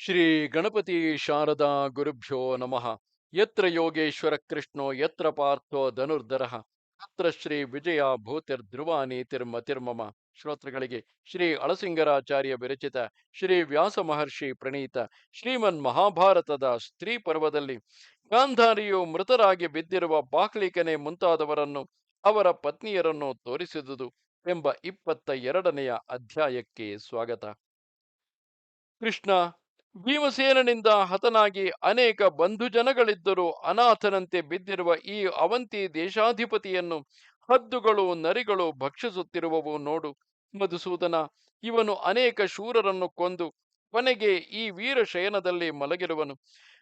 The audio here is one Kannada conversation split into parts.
ಶ್ರೀ ಗಣಪತಿ ಶಾರದಾ ಗುರುಭ್ಯೋ ನಮಃ. ಯತ್ರ ಯೋಗೇಶ್ವರ ಕೃಷ್ಣೋ, ಯತ್ರ ಪಾರ್ಥೋ ಧನುರ್ಧರಃ. ಅತ್ರ ಶ್ರೀ ವಿಜಯ ತಿರ್ಮ ನೀತಿರ್ಮತಿರ್ಮಮ ಶ್ರೋತೃಗಳಿಗೆ ಶ್ರೀ ಅಳಸಿಂಗರಾಚಾರ್ಯ ವಿರಚಿತ ಶ್ರೀ ವ್ಯಾಸ ಮಹರ್ಷಿ ಪ್ರಣೀತ ಶ್ರೀಮನ್ ಮಹಾಭಾರತದ ಸ್ತ್ರೀ ಪರ್ವದಲ್ಲಿ ಗಾಂಧಾರಿಯು ಮೃತರಾಗಿ ಬಿದ್ದಿರುವ ಬಾಕ್ಲಿಕನೆ ಮುಂತಾದವರನ್ನು ಅವರ ಪತ್ನಿಯರನ್ನು ತೋರಿಸಿದುದು ಎಂಬ ಇಪ್ಪತ್ತ ಎರಡನೆಯ ಅಧ್ಯಾಯಕ್ಕೆ ಸ್ವಾಗತ. ಕೃಷ್ಣ ಭೀಮಸೇನನಿಂದ ಹತನಾಗಿ ಅನೇಕ ಬಂಧುಜನಗಳಿದ್ದರೂ ಅನಾಥನಂತೆ ಬಿದ್ದಿರುವ ಈ ಅವಂತಿ ದೇಶಾಧಿಪತಿಯನ್ನು ಹದ್ದುಗಳು ನರಿಗಳು ಭಕ್ಷಿಸುತ್ತಿರುವವು ನೋಡು, ಮಧುಸೂದನ. ಇವನು ಅನೇಕ ಶೂರರನ್ನು ಕೊಂದು ಕೊನೆಗೆ ಈ ವೀರಶಯನದಲ್ಲಿ ಮಲಗಿರುವನು.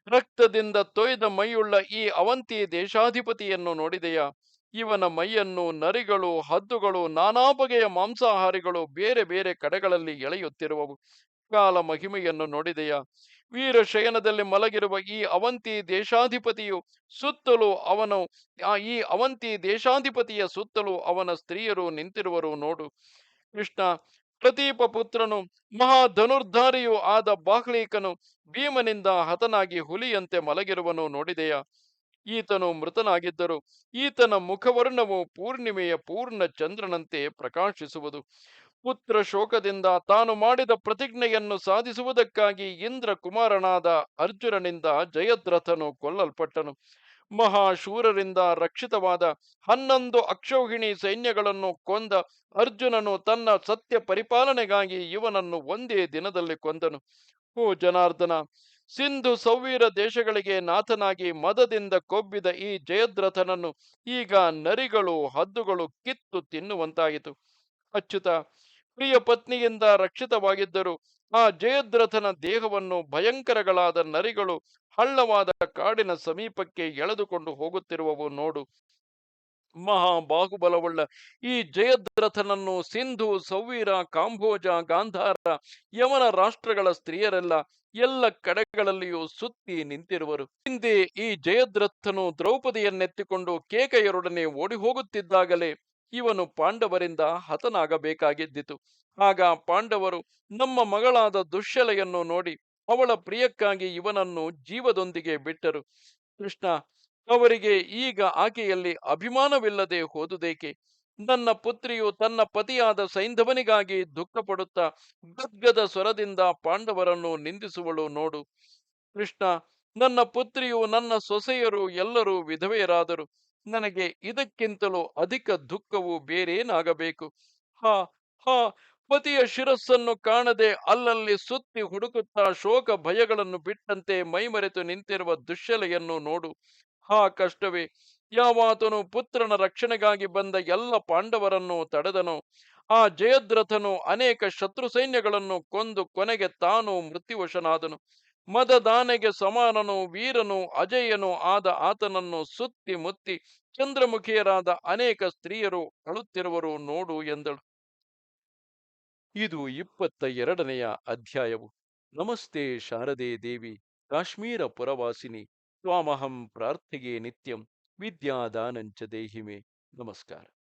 ರಕ್ತದಿಂದ ತೊಯ್ದ ಮೈಯುಳ್ಳ ಈ ಅವಂತಿ ದೇಶಾಧಿಪತಿಯನ್ನು ನೋಡಿದೆಯಾ? ಇವನ ಮೈಯನ್ನು ನರಿಗಳು, ಹದ್ದುಗಳು, ನಾನಾ ಬಗೆಯ ಮಾಂಸಾಹಾರಿಗಳು ಬೇರೆ ಬೇರೆ ಕಡೆಗಳಲ್ಲಿ ಎಳೆಯುತ್ತಿರುವವು. ಕಾಲ ಮಹಿಮೆಯನ್ನು ನೋಡಿದೆಯಾ? ವೀರಶಯನದಲ್ಲಿ ಮಲಗಿರುವ ಈ ಅವಂತಿ ದೇಶಾಧಿಪತಿಯು ಸುತ್ತಲೂ ಅವನು ಈ ಅವಂತಿ ದೇಶಾಧಿಪತಿಯ ಸುತ್ತಲೂ ಅವನ ಸ್ತ್ರೀಯರು ನಿಂತಿರುವರು ನೋಡು. ಕೃಷ್ಣ, ಪ್ರತೀಪ ಪುತ್ರನು ಮಹಾ ಧನುರ್ಧಾರಿಯೂ ಆದ ಬಾಹ್ಲೀಕನು ಭೀಮನಿಂದ ಹತನಾಗಿ ಹುಲಿಯಂತೆ ಮಲಗಿರುವನು ನೋಡಿದೆಯಾ? ಈತನು ಮೃತನಾಗಿದ್ದರು ಈತನ ಮುಖವರ್ಣವು ಪೂರ್ಣಿಮೆಯ ಪೂರ್ಣ ಚಂದ್ರನಂತೆ ಪ್ರಕಾಶಿಸುವುದು. ಪುತ್ರ ಶೋಕದಿಂದ ತಾನು ಮಾಡಿದ ಪ್ರತಿಜ್ಞೆಯನ್ನು ಸಾಧಿಸುವುದಕ್ಕಾಗಿ ಇಂದ್ರ ಕುಮಾರನಾದ ಅರ್ಜುನನಿಂದ ಜಯದ್ರಥನು ಕೊಲ್ಲಲ್ಪಟ್ಟನು. ಮಹಾಶೂರರಿಂದ ರಕ್ಷಿತವಾದ ಹನ್ನೊಂದು ಅಕ್ಷೌಹಿಣಿ ಸೈನ್ಯಗಳನ್ನು ಕೊಂದ ಅರ್ಜುನನು ತನ್ನ ಸತ್ಯ ಪರಿಪಾಲನೆಗಾಗಿ ಇವನನ್ನು ಒಂದೇ ದಿನದಲ್ಲಿ ಕೊಂದನು. ಓ ಜನಾರ್ದನ, ಸಿಂಧು ಸೌವೀರ ದೇಶಗಳಿಗೆ ನಾಥನಾಗಿ ಮದದಿಂದ ಕೊಬ್ಬಿದ ಈ ಜಯದ್ರಥನನ್ನು ಈಗ ನರಿಗಳು, ಹದ್ದುಗಳು ಕಿತ್ತು ತಿನ್ನುವಂತಾಯಿತು. ಅಚ್ಯುತ ಪ್ರಿಯ ಪತ್ನಿಯಿಂದ ರಕ್ಷಿತವಾಗಿದ್ದರು. ಆ ಜಯದ್ರಥನ ದೇಹವನ್ನು ಭಯಂಕರಗಳಾದ ನರಿಗಳು ಹಳ್ಳವಾದ ಕಾಡಿನ ಸಮೀಪಕ್ಕೆ ಎಳೆದುಕೊಂಡು ಹೋಗುತ್ತಿರುವವು ನೋಡು. ಮಹಾ ಬಾಹುಬಲವುಳ್ಳ ಈ ಜಯದ್ರಥನನ್ನು ಸಿಂಧು, ಸೌವೀರ, ಕಾಂಬೋಜ, ಗಾಂಧಾರ ಯವನ ರಾಷ್ಟ್ರಗಳ ಸ್ತ್ರೀಯರೆಲ್ಲ ಎಲ್ಲ ಕಡೆಗಳಲ್ಲಿಯೂ ಸುತ್ತಿ ನಿಂತಿರುವರು. ಹಿಂದೆ ಈ ಜಯದ್ರಥನು ದ್ರೌಪದಿಯನ್ನೆತ್ತಿಕೊಂಡು ಕೇಕೆಯರೊಡನೆ ಓಡಿ ಹೋಗುತ್ತಿದ್ದಾಗಲೇ ಇವನು ಪಾಂಡವರಿಂದ ಹತನಾಗಬೇಕಾಗಿದ್ದಿತು. ಆಗ ಪಾಂಡವರು ನಮ್ಮ ಮಗಳಾದ ದುಶ್ಯಲೆಯನ್ನು ನೋಡಿ ಅವಳ ಪ್ರಿಯಕ್ಕಾಗಿ ಇವನನ್ನು ಜೀವದೊಂದಿಗೆ ಬಿಟ್ಟರು. ಕೃಷ್ಣ, ಅವರಿಗೆ ಈಗ ಆಕೆಯಲ್ಲಿ ಅಭಿಮಾನವಿಲ್ಲದೆ ಹೋದುದೇಕೆ? ನನ್ನ ಪುತ್ರಿಯು ತನ್ನ ಪತಿಯಾದ ಸೈಂಧವನಿಗಾಗಿ ದುಃಖ ಪಡುತ್ತಾ ಗದ್ಗದ ಸ್ವರದಿಂದ ಪಾಂಡವರನ್ನು ನಿಂದಿಸುವಳು ನೋಡು. ಕೃಷ್ಣ, ನನ್ನ ಪುತ್ರಿಯು ನನ್ನ ಸೊಸೆಯರು ಎಲ್ಲರೂ ವಿಧವೆಯರಾದರು. ನನಗೆ ಇದಕ್ಕಿಂತಲೂ ಅಧಿಕ ದುಃಖವು ಬೇರೇನಾಗಬೇಕು? ಹಾ ಹಾ, ಪತಿಯ ಶಿರಸ್ಸನ್ನು ಕಾಣದೆ ಅಲ್ಲಲ್ಲಿ ಸುತ್ತಿ ಹುಡುಕುತ್ತಾ ಶೋಕ ಭಯಗಳನ್ನು ಬಿಟ್ಟಂತೆ ಮೈಮರೆತು ನಿಂತಿರುವ ದುಶ್ಯಲೆಯನ್ನು ನೋಡು. ಹಾ, ಕಷ್ಟವೇ. ಯಾವಾತನು ಪುತ್ರನ ರಕ್ಷಣೆಗಾಗಿ ಬಂದ ಎಲ್ಲ ಪಾಂಡವರನ್ನು ತಡೆದನು. ಆ ಜಯದ್ರಥನು ಅನೇಕ ಶತ್ರು ಸೈನ್ಯಗಳನ್ನು ಕೊಂದು ಕೊನೆಗೆ ತಾನು ಮೃತ್ಯುವಶನಾದನು. ಮದದಾನೆಗೆ ಸಮಾನನು, ವೀರನು, ಅಜಯನು ಆದ ಆತನನ್ನು ಸುತ್ತಿ ಮುತ್ತಿ ಚಂದ್ರಮುಖಿಯರಾದ ಅನೇಕ ಸ್ತ್ರೀಯರು ಅಳುತ್ತಿರುವರು ನೋಡು ಎಂದಳು. ಇದು ಇಪ್ಪತ್ತ ಎರಡನೆಯ ಅಧ್ಯಾಯವು. ನಮಸ್ತೆ ಶಾರದೆ ದೇವಿ, ಕಾಶ್ಮೀರ ಪುರವಾಸಿನಿ, ತ್ವಾಮಹಂ ಪ್ರಾರ್ಥಿಗೆ ನಿತ್ಯಂ, ವಿದ್ಯಾದಾನಂಚ ದೇಹಿಮೆ. ನಮಸ್ಕಾರ.